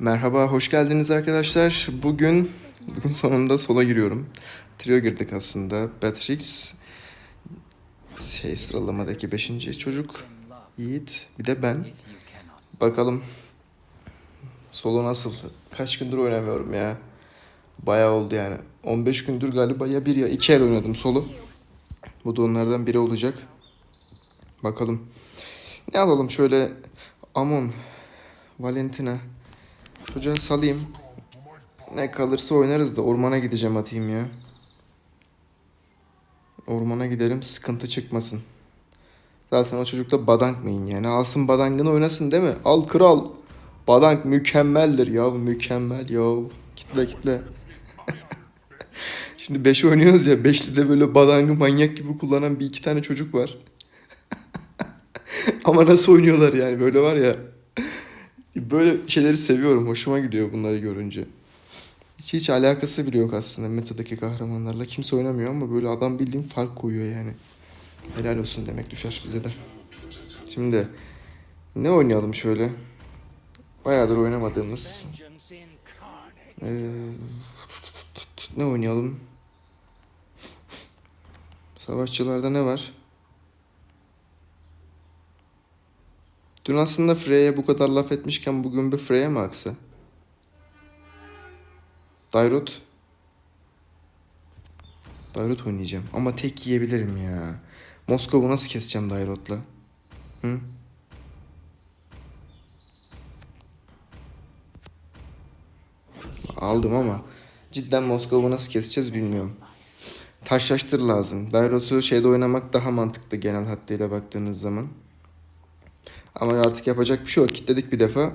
Merhaba, hoş geldiniz arkadaşlar. Bugün bugün sonunda sola giriyorum. Trio girdik aslında. Beatrix, şey sıralamadaki 5. çocuk, Yiğit, bir de ben. Bakalım solo nasıl? Kaç gündür oynamıyorum ya. Bayağı oldu yani. 15 gündür galiba ya bir ya iki el oynadım solo. Bu da onlardan biri olacak. Bakalım. Ne alalım şöyle Amon, Valentina. Çocuğa salayım. Ne kalırsa oynarız da ormana gideceğim atayım ya. Ormana gidelim sıkıntı çıkmasın. Zaten o çocukta badank mıyım yani. Alsın badangını oynasın değil mi? Al kral. Badank mükemmeldir ya mükemmel ya. Kitle kitle. Şimdi 5 oynuyoruz ya. 5'li de böyle badangı manyak gibi kullanan bir iki tane çocuk var. Ama nasıl oynuyorlar yani böyle var ya. Böyle şeyleri seviyorum. Hoşuma gidiyor bunları görünce. Hiç, hiç alakası bile yok aslında metadaki kahramanlarla. Kimse oynamıyor ama böyle adam bildiğin fark koyuyor yani. Helal olsun demek düşer bize de. Şimdi ne oynayalım şöyle? Bayağıdır oynamadığımız. Ee, ne oynayalım? Savaşçılarda ne var? Dün aslında Freya'ya bu kadar laf etmişken bugün bir Freya mı aksa? Dairot. Dairot oynayacağım. Ama tek yiyebilirim ya. Moskova'ı nasıl keseceğim Dairot'la? Hı? Aldım ama cidden Moskova'ı nasıl keseceğiz bilmiyorum. Taşlaştır lazım. Dairot'u şeyde oynamak daha mantıklı genel hattıyla baktığınız zaman. Ama artık yapacak bir şey yok. Kitledik bir defa.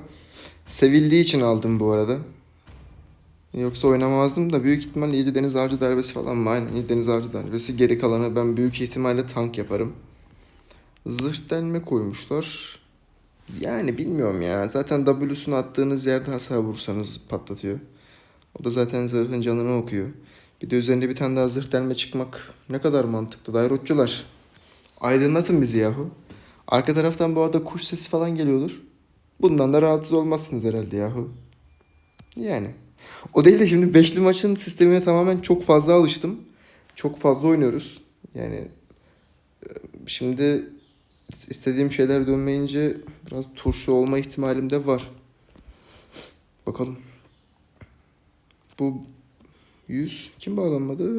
Sevildiği için aldım bu arada. Yoksa oynamazdım da büyük ihtimalle 7 deniz avcı darbesi falan mı? Aynen 7 deniz avcı darbesi. Geri kalanı ben büyük ihtimalle tank yaparım. Zırh delme koymuşlar. Yani bilmiyorum ya. Zaten W'sunu attığınız yerde hasar vursanız patlatıyor. O da zaten zırhın canını okuyor. Bir de üzerinde bir tane daha zırh delme çıkmak ne kadar mantıklı. Dairotçular. Aydınlatın bizi yahu. Arka taraftan bu arada kuş sesi falan geliyordur. Bundan da rahatsız olmazsınız herhalde yahu. Yani. O değil de şimdi beşli maçın sistemine tamamen çok fazla alıştım. Çok fazla oynuyoruz. Yani e, şimdi istediğim şeyler dönmeyince biraz turşu olma ihtimalim de var. Bakalım. Bu 100 kim bağlanmadı?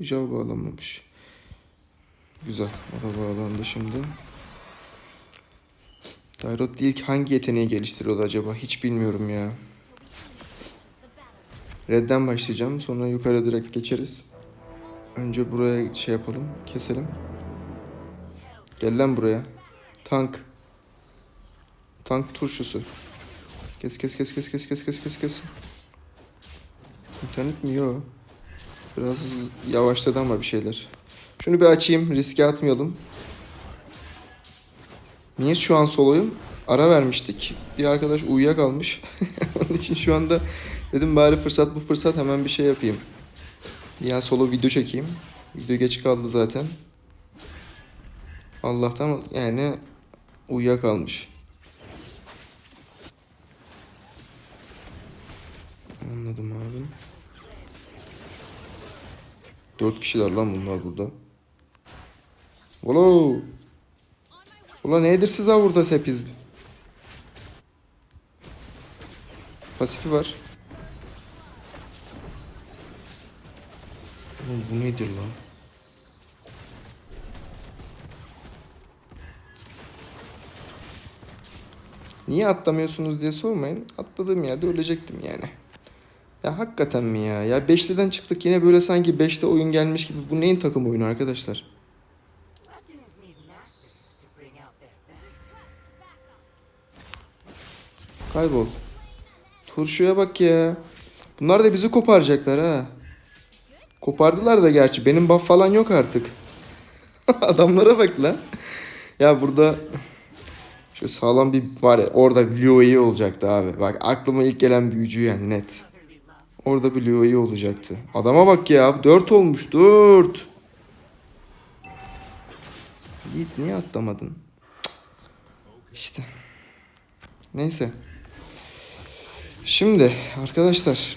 Jav bağlanmamış. Güzel. O da bağlandı şimdi. Değil ki hangi yeteneği geliştiriyordu acaba? Hiç bilmiyorum ya. Red'den başlayacağım. Sonra yukarı direkt geçeriz. Önce buraya şey yapalım. Keselim. Gel lan buraya. Tank. Tank turşusu. Kes kes kes kes kes kes kes kes kes. İnternet mi? Yok. Biraz yavaşladı ama bir şeyler. Şunu bir açayım. Riske atmayalım. Niye şu an soloyum? Ara vermiştik. Bir arkadaş uyuyakalmış. Onun için şu anda dedim bari fırsat bu fırsat hemen bir şey yapayım. Ya solo video çekeyim. Video geç kaldı zaten. Allah'tan yani uyuyakalmış. Anladım abi. Dört kişiler lan bunlar burada. Volo. Ulan nedir siz ha burada sepiz? Pasifi var. Oğlum bu nedir lan? Niye atlamıyorsunuz diye sormayın. Atladığım yerde ölecektim yani. Ya hakikaten mi ya? Ya 5'liden çıktık yine böyle sanki 5'te oyun gelmiş gibi. Bu neyin takım oyunu arkadaşlar? Kaybol. Turşuya bak ya. Bunlar da bizi koparacaklar ha. Kopardılar da gerçi. Benim buff falan yok artık. Adamlara bak lan. Ya burada şu sağlam bir var ya orada Lio'yi olacaktı abi. Bak aklıma ilk gelen büyücü yani net. Orada bir Lio'yi olacaktı. Adama bak ya. 4 olmuş. 4. Yiğit niye atlamadın? Cık. İşte. Neyse. Şimdi arkadaşlar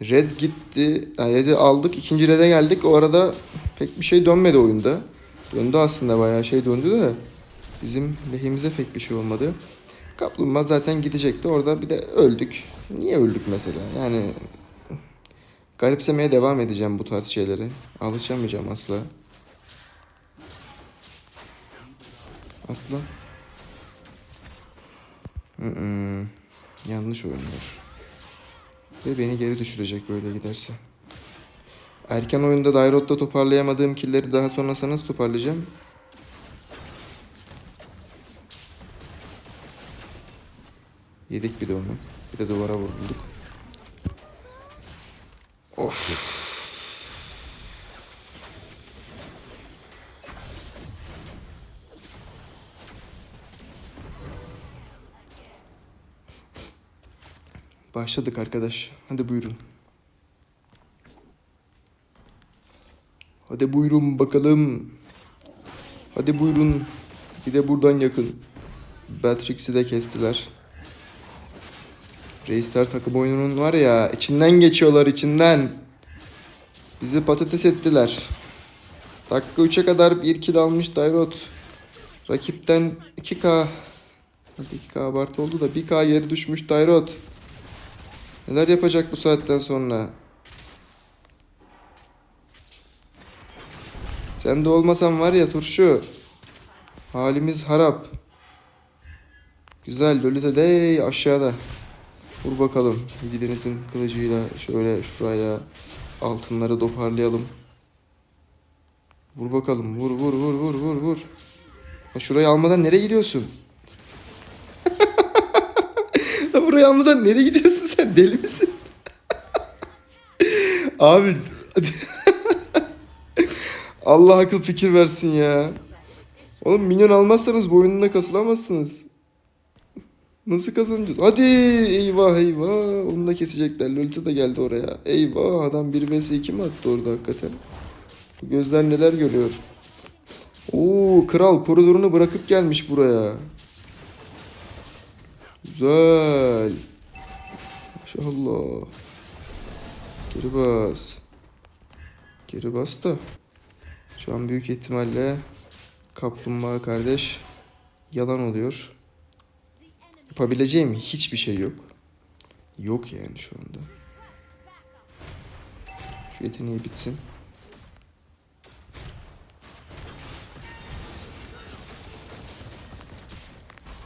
Red gitti. Yani Red'i aldık. ikinci Red'e geldik. O arada pek bir şey dönmedi oyunda. Döndü aslında bayağı şey döndü de bizim lehimize pek bir şey olmadı. Kaplumbağa zaten gidecekti. Orada bir de öldük. Niye öldük mesela? Yani garipsemeye devam edeceğim bu tarz şeyleri. Alışamayacağım asla. Atla. Mm-mm. Yanlış oynuyor. Ve beni geri düşürecek böyle giderse. Erken oyunda Dairot'ta toparlayamadığım killeri daha sonrasında nasıl toparlayacağım? Yedik bir de onu. Bir de duvara vurulduk. Of. Başladık arkadaş. Hadi buyurun. Hadi buyurun bakalım. Hadi buyurun. Bir de buradan yakın. Batrix'i de kestiler. Reisler takım oyununun var ya içinden geçiyorlar içinden. Bizi patates ettiler. Dakika 3'e kadar 1 kill almış Dairot. Rakipten 2K. Hadi 2K abartı oldu da 1K yeri düşmüş Dairot. Neler yapacak bu saatten sonra? Sen de olmasan var ya turşu. Halimiz harap. Güzel Lolita de aşağıda. Vur bakalım. Yiğidenizin kılıcıyla şöyle şuraya altınları toparlayalım. Vur bakalım. Vur vur vur vur vur vur. Ya şurayı almadan nereye gidiyorsun? Ya burayı almadan nereye gidiyorsun sen? Deli misin? Abi Allah akıl fikir versin ya. Oğlum minyon almazsanız bu oyununa kasılamazsınız. Nasıl kazanacağız? Hadi eyvah eyvah. Onu da kesecekler. Lolita da geldi oraya. Eyvah adam 1 vs 2 mi attı orada hakikaten? Bu gözler neler görüyor? Oo kral koridorunu bırakıp gelmiş buraya. Güzel. Maşallah. Geri bas. Geri bas da. Şu an büyük ihtimalle kaplumbağa kardeş yalan oluyor. Yapabileceğim hiçbir şey yok. Yok yani şu anda. Şu yeteneği bitsin.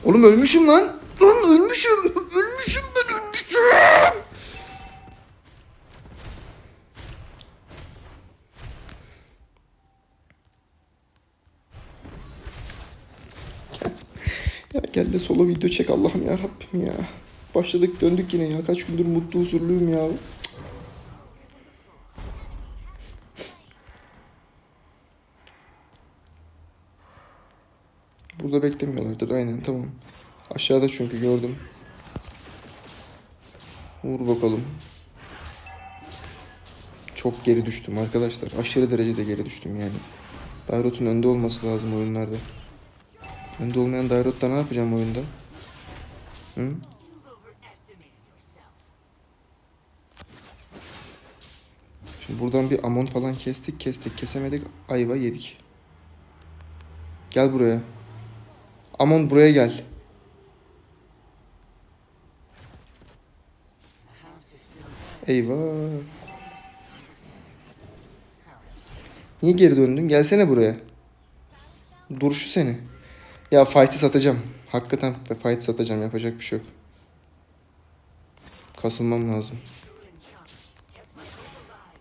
Oğlum ölmüşüm lan. Lan ölmüşüm. Ölmüşüm ben ölmüşüm. Ya gel de solo video çek Allah'ım ya Rabbim ya. Başladık döndük yine ya. Kaç gündür mutlu huzurluyum ya. Burada beklemiyorlardır aynen tamam. Aşağıda çünkü gördüm. Vur bakalım. Çok geri düştüm arkadaşlar. Aşırı derecede geri düştüm yani. Dairot'un önde olması lazım oyunlarda. Önde olmayan Dairot'ta ne yapacağım oyunda? Hı? Şimdi buradan bir amon falan kestik kestik kesemedik ayva yedik. Gel buraya. Amon buraya gel. Eyvah. Niye geri döndün? Gelsene buraya. Duruşu seni. Ya fight'i satacağım. Hakikaten fight satacağım. Yapacak bir şey yok. Kasılmam lazım.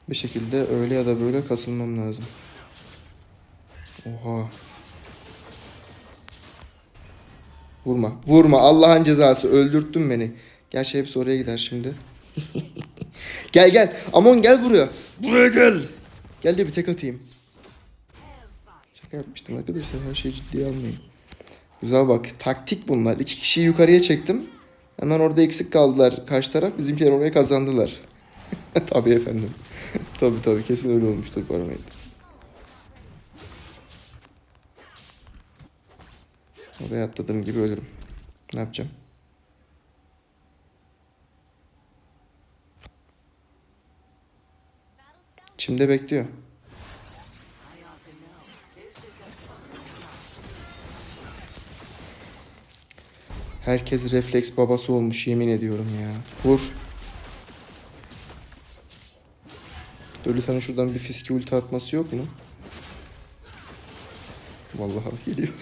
Bir şekilde öyle ya da böyle kasılmam lazım. Oha. Vurma. Vurma. Allah'ın cezası. Öldürttün beni. Gerçi hepsi oraya gider şimdi. gel gel. Amon gel buraya. Buraya gel. Gel de bir tek atayım. Şaka yapmıştım arkadaşlar. Her şeyi ciddiye almayın. Güzel bak. Taktik bunlar. İki kişiyi yukarıya çektim. Hemen orada eksik kaldılar karşı taraf. Bizimkiler oraya kazandılar. tabii efendim. tabii tabii. Kesin öyle olmuştur Baronet. Oraya atladığım gibi ölürüm. Ne yapacağım? Çimde bekliyor. Herkes refleks babası olmuş yemin ediyorum ya. Vur. Dölütan'ın şuradan bir fiski ulti atması yok mu? Vallahi geliyor.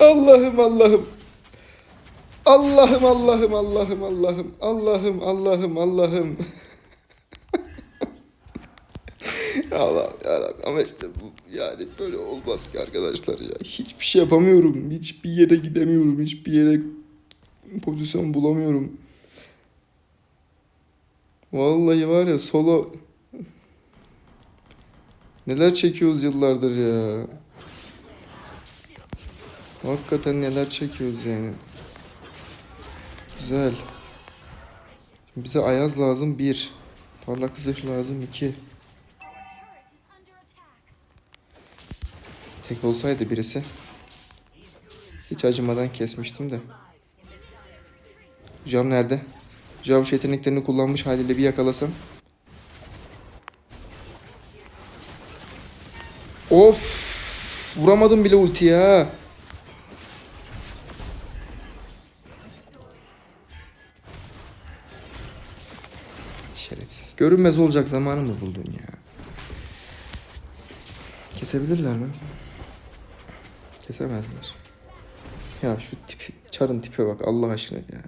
Allah'ım Allah'ım. Allah'ım Allah'ım Allah'ım Allah'ım Allah'ım Allah'ım Allah'ım. Allah yarabbim ama işte bu yani böyle olmaz ki arkadaşlar ya. Hiçbir şey yapamıyorum. Hiçbir yere gidemiyorum. Hiçbir yere pozisyon bulamıyorum. Vallahi var ya solo neler çekiyoruz yıllardır ya. Hakikaten neler çekiyoruz yani. Güzel. Şimdi bize ayaz lazım bir. Parlak zırh lazım iki. Tek olsaydı birisi. Hiç acımadan kesmiştim de. Jav nerede? Javuş yeteneklerini kullanmış haliyle bir yakalasam. Of! Vuramadım bile ulti ya. Görünmez olacak zamanı mı buldun ya? Kesebilirler mi? Kesemezler. Ya şu tipi, çarın tipe bak Allah aşkına ya.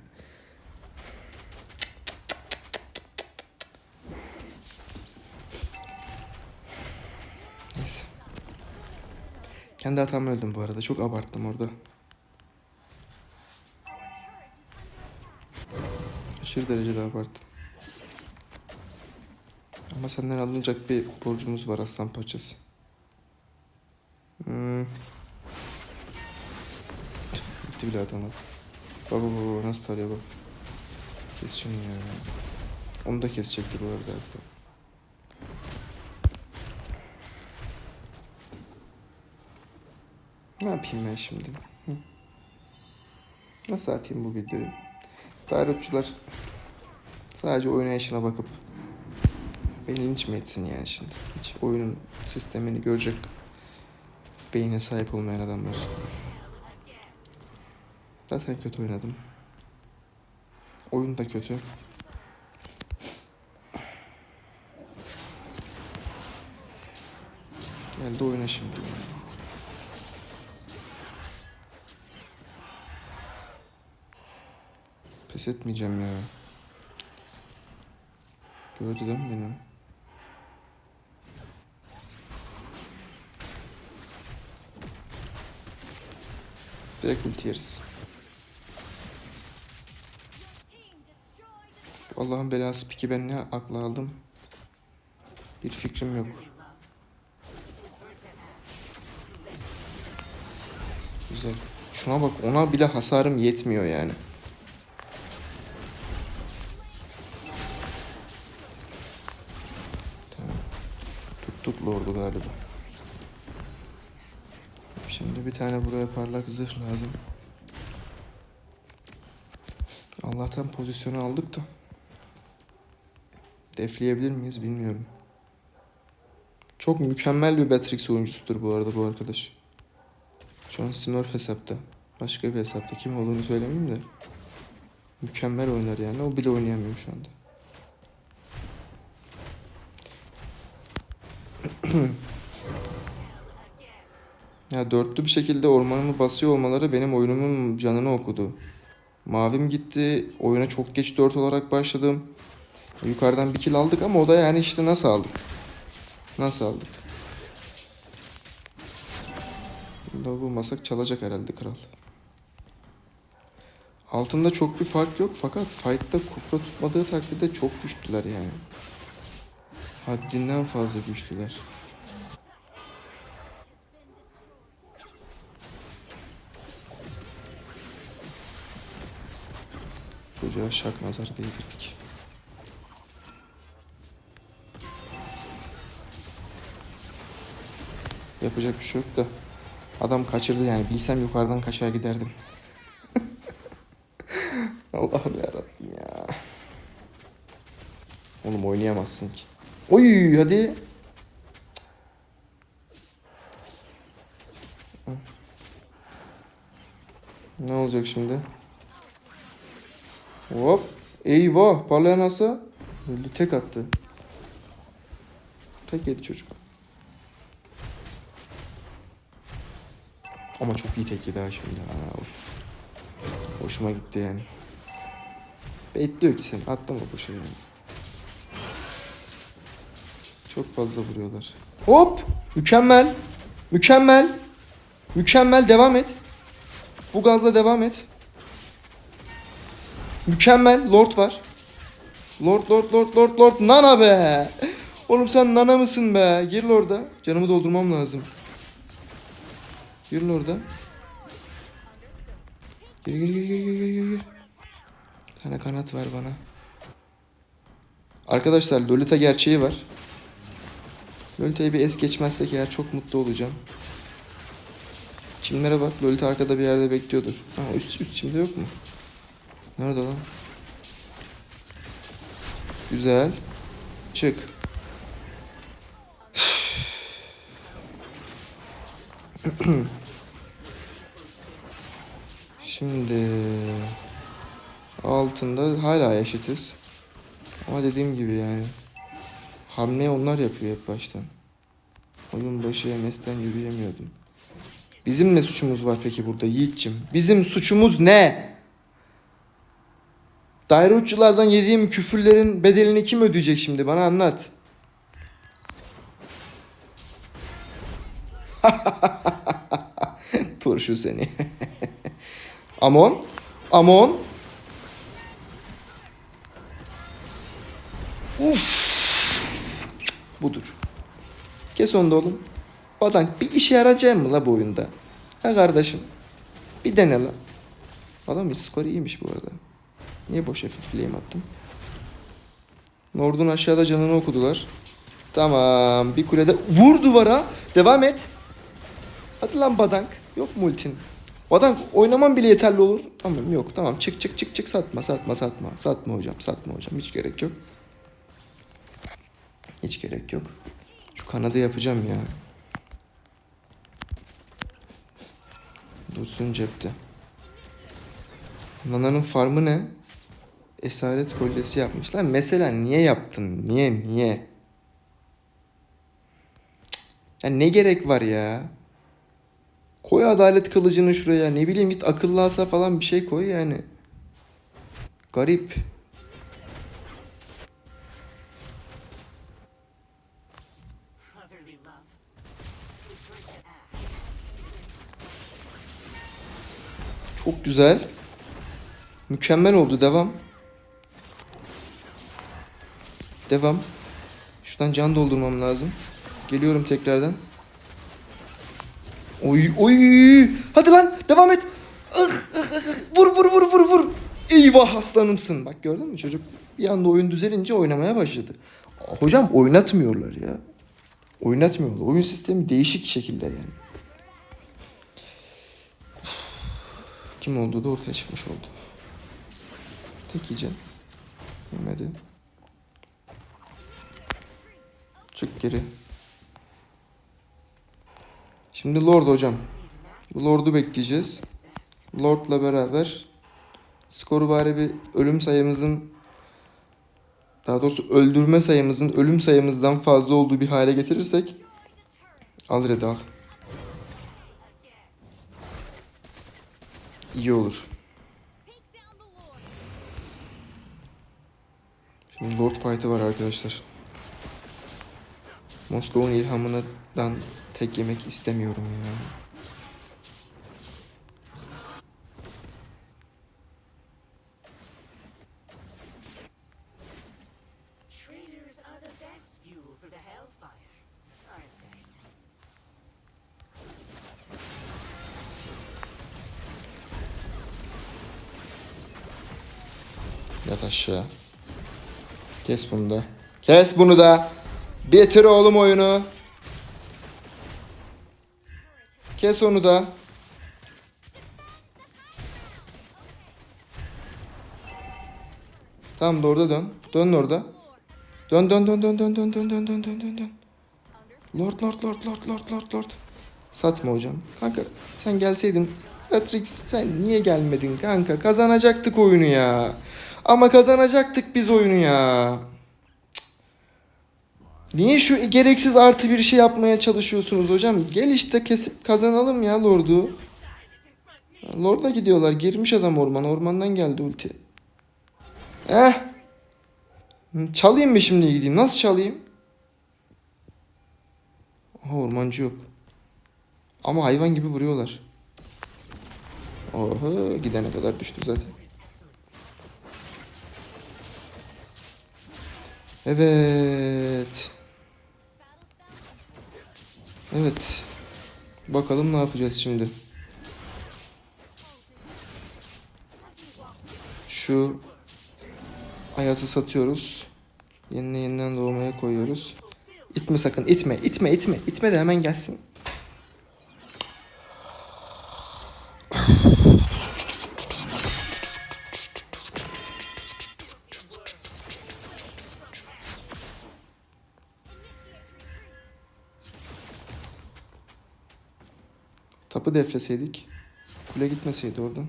Neyse. Kendi hatamı öldüm bu arada. Çok abarttım orada. Aşırı derecede abarttım. Ama senden alınacak bir borcumuz var aslan parçası. Hmm. Bitti bile atamadı. Baba baba nasıl tarıyor bak. Kes şunu ya. Onu da kesecekti bu arada aslında. Ne yapayım ben şimdi? Nasıl atayım bu videoyu? Tarotçular sadece oynayışına bakıp beni linç mi etsin yani şimdi? Hiç oyunun sistemini görecek beyine sahip olmayan adamlar. Zaten kötü oynadım. Oyun da kötü. Geldi oyuna şimdi. Pes etmeyeceğim ya. Gördü değil mi beni? Direkt ulti yeriz. Allah'ın belası piki ben ne akla aldım? Bir fikrim yok. Güzel. Şuna bak ona bile hasarım yetmiyor yani. Tamam. Tuttuk lordu galiba. Şimdi bir tane buraya parlak zırh lazım. Allah'tan pozisyonu aldık da. Defleyebilir miyiz bilmiyorum. Çok mükemmel bir Batrix oyuncusudur bu arada bu arkadaş. Şu an Smurf hesapta. Başka bir hesapta kim olduğunu söylemeyeyim de. Mükemmel oynar yani. O bile oynayamıyor şu anda. Ya dörtlü bir şekilde ormanımı basıyor olmaları benim oyunumun canını okudu. Mavim gitti. Oyuna çok geç 4 olarak başladım. Yukarıdan bir kill aldık ama o da yani işte nasıl aldık? Nasıl aldık? Bunda vurmasak çalacak herhalde kral. Altında çok bir fark yok fakat fight'ta kufra tutmadığı takdirde çok güçlüler yani. Haddinden fazla güçlüler. Çocuğa şak nazar değdirdik. Yapacak bir şey yok da. Adam kaçırdı yani. Bilsem yukarıdan kaçar giderdim. Allah'ım yarabbim ya. Oğlum oynayamazsın ki. Oy hadi. Ne olacak şimdi? Hop. Eyvah. Parlayan asa. Öldü. Tek attı. Tek yedi çocuk. Ama çok iyi tek yedi ha şimdi. Ha, of. Hoşuma gitti yani. Bekliyor ki seni. Atlama boşa yani. Çok fazla vuruyorlar. Hop! Mükemmel. Mükemmel. Mükemmel. Devam et. Bu gazla devam et. Mükemmel. Lord var. Lord, Lord, Lord, Lord, Lord. Nana be. Oğlum sen nana mısın be? Gir Lord'a. Canımı doldurmam lazım. Gir. Gir, gir, gir, gir, gir, gir, gir, gir. Bir tane kanat ver bana. Arkadaşlar Lolita gerçeği var. Lolita'yı bir es geçmezsek eğer çok mutlu olacağım. Çimlere bak. Lolita arkada bir yerde bekliyordur. Ha, üst, üst çimde yok mu? Nerede lan? Güzel. Çık. Şimdi altında hala eşitiz. Ama dediğim gibi yani hamle onlar yapıyor hep baştan. Oyun başı MS'den yürüyemiyordum. Bizim ne suçumuz var peki burada Yiğit'cim? Bizim suçumuz ne? Daire uççulardan yediğim küfürlerin bedelini kim ödeyecek şimdi? Bana anlat. Turşu seni. Amon. Amon. Uf. Budur. Kes onu da oğlum. Badank bir işe yarayacak mı la bu oyunda? Ha kardeşim. Bir dene la. Adam skor iyiymiş bu arada. Niye boş flame attım? Nord'un aşağıda canını okudular. Tamam. Bir kulede vur duvara. Devam et. Hadi lan Badank. Yok mu ultin? Badank oynaman bile yeterli olur. Tamam yok tamam çık çık çık çık satma satma satma. Satma hocam satma hocam hiç gerek yok. Hiç gerek yok. Şu kanadı yapacağım ya. Dursun cepte. Nana'nın farmı ne? Esaret kolyesi yapmışlar. Mesela niye yaptın? Niye? Niye? Ya ne gerek var ya? Koy adalet kılıcını şuraya. Ne bileyim git akıllı asa falan bir şey koy yani. Garip. Çok güzel. Mükemmel oldu. Devam. Devam. Şuradan can doldurmam lazım. Geliyorum tekrardan. Oy oy. Hadi lan devam et. Ah, ah, ah. Vur vur vur vur vur. Eyvah aslanımsın. Bak gördün mü çocuk bir anda oyun düzelince oynamaya başladı. Hocam oynatmıyorlar ya. Oynatmıyorlar. Oyun sistemi değişik şekilde yani. Kim olduğu da ortaya çıkmış oldu. Tek yiyeceğim. Yemedi. Çık geri. Şimdi Lord hocam. Lord'u bekleyeceğiz. Lord'la beraber skoru bari bir ölüm sayımızın daha doğrusu öldürme sayımızın ölüm sayımızdan fazla olduğu bir hale getirirsek al Red al. İyi olur. Şimdi Lord Fight'ı var arkadaşlar. Moskova'nın ilhamından tek yemek istemiyorum ya. Yat aşağı. Kes bunu da. Kes bunu da. Bitir oğlum oyunu. Kes onu da. Tamam da orada dön. Dön orada. Dön dön dön dön dön dön dön dön dön dön dön dön. Lord lord lord lord lord lord lord. Satma hocam. Kanka sen gelseydin. Patrick sen niye gelmedin kanka? Kazanacaktık oyunu ya. Ama kazanacaktık biz oyunu ya. Niye şu gereksiz artı bir şey yapmaya çalışıyorsunuz hocam? Gel işte kesip kazanalım ya Lord'u. Lord'a gidiyorlar. Girmiş adam orman. Ormandan geldi ulti. Eh. Çalayım mı şimdi gideyim? Nasıl çalayım? Aha ormancı yok. Ama hayvan gibi vuruyorlar. Oha gidene kadar düştü zaten. Evet. Evet. Bakalım ne yapacağız şimdi. Şu Ayaz'ı satıyoruz. Yenine yeniden doğmaya koyuyoruz. İtme sakın itme itme itme. İtme de hemen gelsin. Defleseydik. Kule gitmeseydi oradan.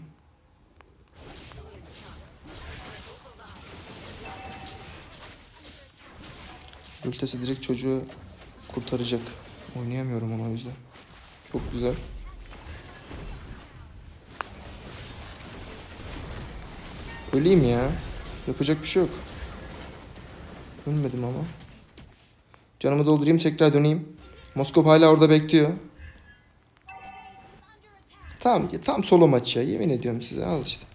Ültesi direkt çocuğu kurtaracak. Oynayamıyorum ona o yüzden. Çok güzel. Öleyim ya. Yapacak bir şey yok. Ölmedim ama. Canımı doldurayım tekrar döneyim. Moskov hala orada bekliyor. Tamam tam solo maç ya yemin ediyorum size al işte.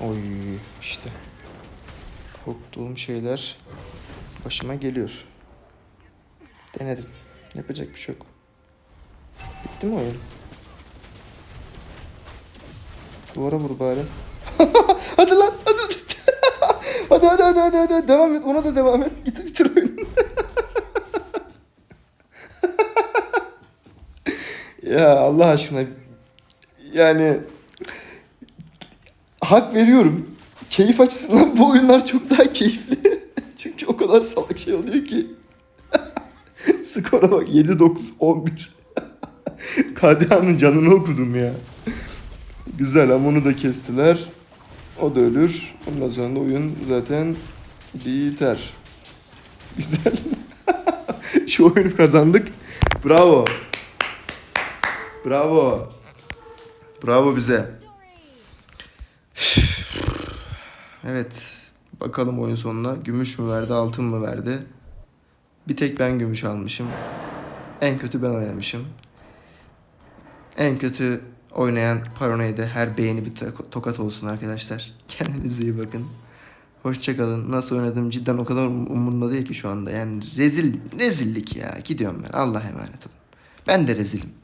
Oy işte. Korktuğum şeyler başıma geliyor. Denedim. Yapacak bir şey yok. Bitti mi oyun? Duvara vur bari. hadi lan hadi. hadi hadi hadi hadi hadi devam et ona da devam et. Git bitir oyunu. ya Allah aşkına yani hak veriyorum. Keyif açısından bu oyunlar çok daha keyifli. Çünkü o kadar salak şey oluyor ki. Skora bak 7-9-11. KDA'nın canını okudum ya. Güzel ama onu da kestiler. O da ölür. Ondan sonra da oyun zaten biter. Güzel. Şu oyunu kazandık. Bravo. Bravo. Bravo bize. Evet. Bakalım oyun sonuna. Gümüş mü verdi, altın mı verdi? Bir tek ben gümüş almışım. En kötü ben oynamışım. En kötü oynayan Paranoid'e her beğeni bir to- tokat olsun arkadaşlar. Kendinize iyi bakın. Hoşçakalın. Nasıl oynadım cidden o kadar um- umurumda değil ki şu anda. Yani rezil rezillik ya. Gidiyorum ben. Allah'a emanet olun. Ben de rezilim.